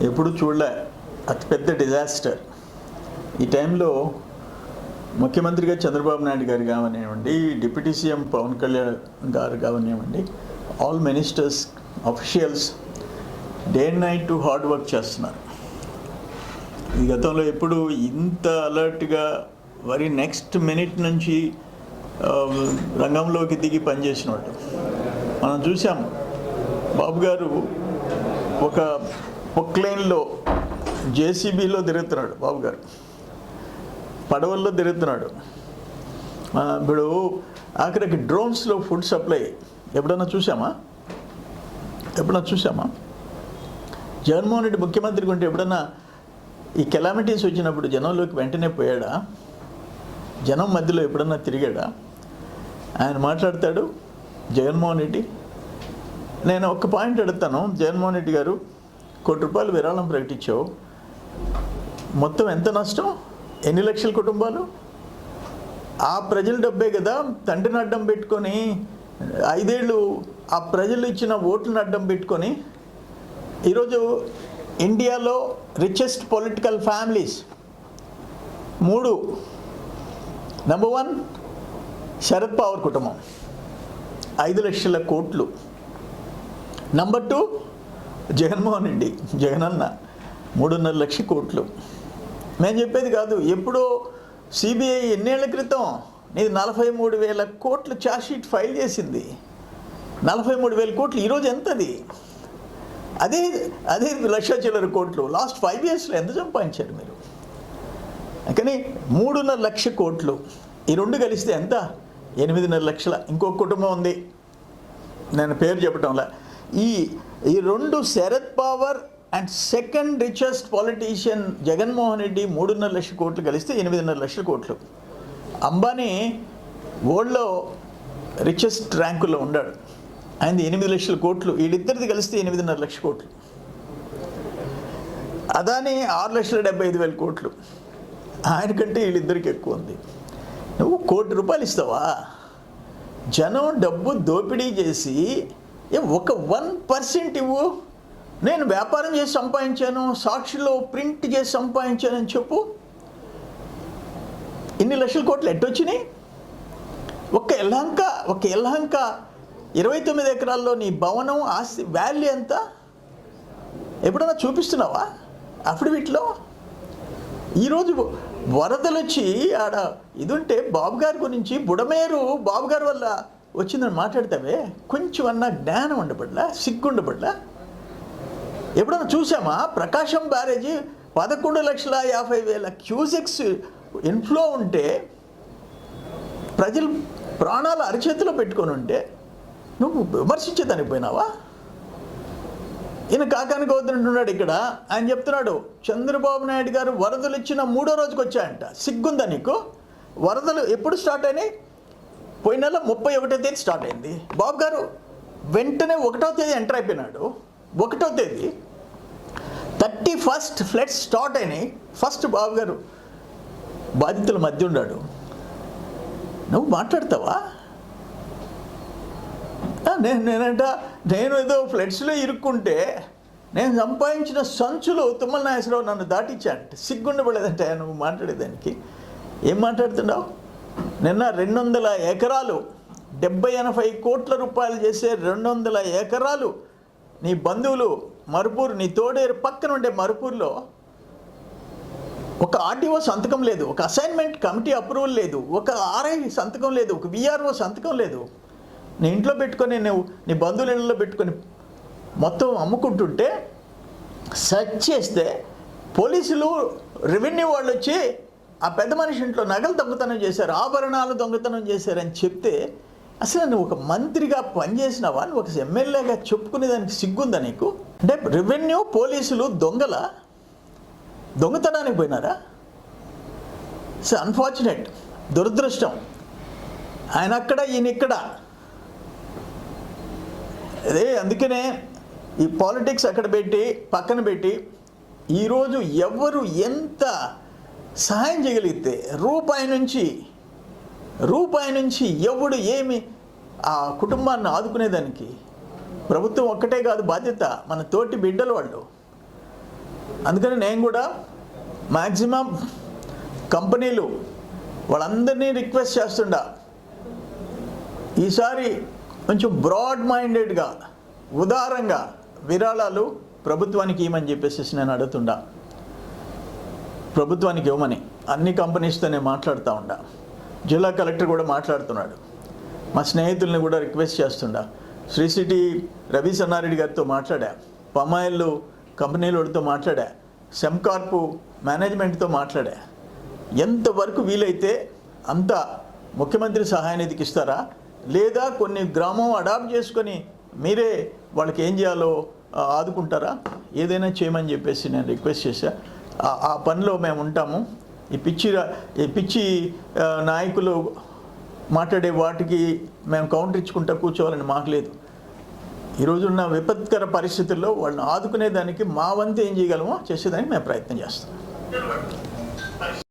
ఎప్పుడు చూడలే. అతిపెద్ద డిజాస్టర్. ఈ టైంలో ముఖ్యమంత్రిగా చంద్రబాబు నాయుడు గారు కావనివ్వండి deputy CM Pawan Kalyan garu కావనివ్వండి all ministers officials day and night to hard work చేస్తున్నారు. ఈ గతంలో ఎప్పుడు ఇంత అలర్ట్గా వరి నెక్స్ట్ మినిట్ నుంచి రంగంలోకి దిగి పనిచేసిన వాళ్ళు మనం చూసాం బాబు గారు ఒక పొక్లైన్లో జేసీబీలో తిరుగుతున్నాడు బాబు గారు. పడవల్లో తిరుగుతున్నాడు. ఇప్పుడు ఆఖరికి డ్రోన్స్లో ఫుడ్ సప్లై ఎప్పుడన్నా చూసామా ఎప్పుడన్నా చూసామా జగన్మోహన్ రెడ్డి ముఖ్యమంత్రి ఉంటే ఎప్పుడన్నా ఈ కెలామిటీస్ వచ్చినప్పుడు జనంలోకి వెంటనే పోయాడా? జనం మధ్యలో ఎప్పుడన్నా తిరిగాడా? ఆయన మాట్లాడతాడు జగన్మోహన్ రెడ్డి నేను ఒక పాయింట్ అడుగుతాను జగన్మోహన్ రెడ్డి గారు కోటి రూపాయలు విరాళం ప్రకటించావు. మొత్తం ఎంత నష్టం? ఎన్ని లక్షల కుటుంబాలు? ఆ ప్రజల డబ్బే కదా తండ్రిని అడ్డం పెట్టుకొని ఐదేళ్ళు ఆ ప్రజలు ఇచ్చిన ఓట్లను అడ్డం పెట్టుకొని ఈరోజు ఇండియాలో రిచెస్ట్ పొలిటికల్ ఫ్యామిలీస్ మూడు. నెంబర్ వన్ శరద్ పవార్ కుటుంబం. ఐదు లక్షల కోట్లు. నంబర్ టూ జగన్మోహన్ రెడ్డి జగనన్న మూడున్నర లక్ష కోట్లు. మేము చెప్పేది కాదు ఎప్పుడో సిబిఐ ఎన్నేళ్ళ క్రితం నీది నలభై మూడు వేల కోట్లు ఛార్జ్షీట్ ఫైల్ చేసింది. నలభై మూడు వేల కోట్లు ఈరోజు ఎంతది? అదే అదే లక్ష చిల్లర కోట్లు లాస్ట్ ఫైవ్ ఇయర్స్లో ఎంత సంపాదించారు మీరు? కానీ మూడున్నర లక్ష కోట్లు ఈ రెండు కలిస్తే ఎంత? ఎనిమిదిన్నర లక్షల ఇంకో కుటుంబం ఉంది. నేను పేరు చెప్పటంలా. ఈ ఈ రెండు Sharad Pawar and second richest politician Jaganmohan Reddy మూడున్నర లక్షల కోట్లు కలిస్తే ఎనిమిదిన్నర లక్షల కోట్లు. అంబానీ వరల్డ్లో రిచెస్ట్ ర్యాంకులో ఉన్నాడు. ఆయన ఎనిమిది లక్షల కోట్లు. వీళ్ళిద్దరిది కలిస్తే ఎనిమిదిన్నర లక్ష కోట్లు. అదాని ఆరు లక్షల డెబ్బై ఐదు వేల కోట్లు. ఆయనకంటే వీళ్ళిద్దరికి ఎక్కువ ఉంది. నువ్వు కోటి రూపాయలు ఇస్తావా? జనం డబ్బు దోపిడీ చేసి ఒక వన్ పర్సెంట్ ఇవ్వు. నేను వ్యాపారం చేసి సంపాదించాను సాక్షిలో ప్రింట్ చేసి సంపాదించాను అని చెప్పు. ఇన్ని లక్షల కోట్లు ఎట్టొచ్చినాయి? ఒక ఎల్హంక ఒక ఎల్హంక ఇరవై తొమ్మిది ఎకరాల్లో నీ భవనం ఆస్తి వాల్యూ ఎంత? ఎప్పుడన్నా చూపిస్తున్నావా? అఫిడవిట్లో? ఈరోజు వరదలు వచ్చి ఆడ ఇది ఉంటే బాబు గారి గురించి బుడమేరు బాబు గారి వల్ల వచ్చిందని మాట్లాడతావే? కొంచెం అన్న జ్ఞానం ఉండబడలా? సిగ్గుండబడలా? ఎప్పుడన్నా చూసామా ప్రకాశం బ్యారేజీ పదకొండు లక్షల యాభై వేల క్యూసెక్స్ ఇన్ఫ్లో ఉంటే ప్రజలు ప్రాణాలు అరిచేతిలో పెట్టుకొని ఉంటే నువ్వు విమర్శించేదానికి పోయినావా? ఈయన కాకానికి వద్దంటున్నాడు ఇక్కడ. ఆయన చెప్తున్నాడు చంద్రబాబు నాయుడు గారు వరదలు ఇచ్చిన మూడో రోజుకి వచ్చాయంట సిగ్గుందా నీకు? వరదలు ఎప్పుడు స్టార్ట్ అయినాయి? పోయిన నెల ముప్పై ఒకటో తేదీ స్టార్ట్ అయింది. బాబు గారు వెంటనే ఒకటో తేదీ ఎంటర్ అయిపోయినాడు. ఒకటో తేదీ థర్టీ ఫస్ట్ ఫ్లడ్స్ స్టార్ట్ అయినాయి. ఫస్ట్ బాబు గారు బాధితుల మధ్య ఉన్నాడు నువ్వు మాట్లాడతావా? నేను నేనంట నేను ఏదో ఫ్లడ్స్లో ఇరుక్కుంటే నేను సంపాదించిన సంచులు తుమ్మల నాగేశ్వరరావు నన్ను దాటించాడంట సిగ్గుండబడలేదంటే నువ్వు మాట్లాడేదానికి. ఏం మాట్లాడుతున్నావు? నిన్న రెండు వందల ఎకరాలు డెబ్బై ఎనభై కోట్ల రూపాయలు చేసే రెండు వందల ఎకరాలు నీ బంధువులు మరుపూరు నీ తోడేరు పక్కన ఉండే మరుపూరులో ఒక ఆర్టీఓ సంతకం లేదు ఒక అసైన్మెంట్ కమిటీ అప్రూవల్ లేదు ఒక ఆర్ఐ సంతకం లేదు ఒక విఆర్ఓ సంతకం లేదు. నీ ఇంట్లో పెట్టుకొని నువ్వు నీ బంధువుల ఇళ్ళలో పెట్టుకొని మొత్తం అమ్ముకుంటుంటే సెర్చ్ చేస్తే పోలీసులు రెవెన్యూ వాళ్ళు వచ్చి ఆ పెద్ద మనిషి ఇంట్లో నగలు దొంగతనం చేశారు ఆభరణాలు దొంగతనం చేశారని చెప్తే అసలు నువ్వు ఒక మంత్రిగా పనిచేసినావా? నువ్వు ఒక ఎమ్మెల్యేగా చెప్పుకునేదానికి సిగ్గుందా నీకు? అంటే రెవెన్యూ పోలీసులు దొంగల దొంగతనానికి పోయినారా? సో అన్ఫార్చునేట్ దురదృష్టం. ఆయన అక్కడ ఈయన ఇక్కడ. అదే అందుకనే ఈ పాలిటిక్స్ అక్కడ పెట్టి పక్కన పెట్టి ఈరోజు ఎవరు ఎంత సహాయం చేయగలిగితే రూపాయి నుంచి రూపాయి నుంచి ఎవడు ఏమి ఆ కుటుంబాన్ని ఆదుకునేదానికి ప్రభుత్వం ఒక్కటే కాదు బాధ్యత మన తోటి బిడ్డలు వాళ్ళు. అందుకని నేను కూడా మ్యాక్సిమం కంపెనీలు వాళ్ళందరినీ రిక్వెస్ట్ చేస్తుండా. ఈసారి కొంచెం బ్రాడ్ మైండెడ్గా ఉదారంగా విరాళాలు ప్రభుత్వానికి ఇవ్వమని చెప్పేసి నేను అడుగుతుండా. ప్రభుత్వానికి ఇవ్వమని అన్ని కంపెనీస్తో నేను మాట్లాడుతూ ఉండా. జిల్లా కలెక్టర్ కూడా మాట్లాడుతున్నాడు. మా స్నేహితుల్ని కూడా రిక్వెస్ట్ చేస్తుండా. శ్రీ సిటీ రవి సన్నారెడ్డి గారితో మాట్లాడా. పమాయిల్ కంపెనీలతో మాట్లాడా. సెమ్కార్పు మేనేజ్మెంట్తో మాట్లాడా. ఎంతవరకు వీలైతే అంత ముఖ్యమంత్రి సహాయ నిధికి ఇస్తారా? లేదా కొన్ని గ్రామం అడాప్ట్ చేసుకొని మీరే వాళ్ళకి ఏం చేయాలో ఆదుకుంటారా? ఏదైనా చేయమని చెప్పేసి నేను రిక్వెస్ట్ చేశాను ఆ- పనిలో మేము ఉంటాము. ఈ పిచ్చి ఈ పిచ్చి నాయకులు మాట్లాడే వాటికి మేము కౌంటర్ ఇచ్చుకుంటా కూర్చోవాలని మాకు లేదు. ఈరోజున్న విపత్కర పరిస్థితుల్లో వాళ్ళని ఆదుకునేదానికి మా వంతు ఏం చేయగలమో చేసేదానికి మేము ప్రయత్నం చేస్తాం.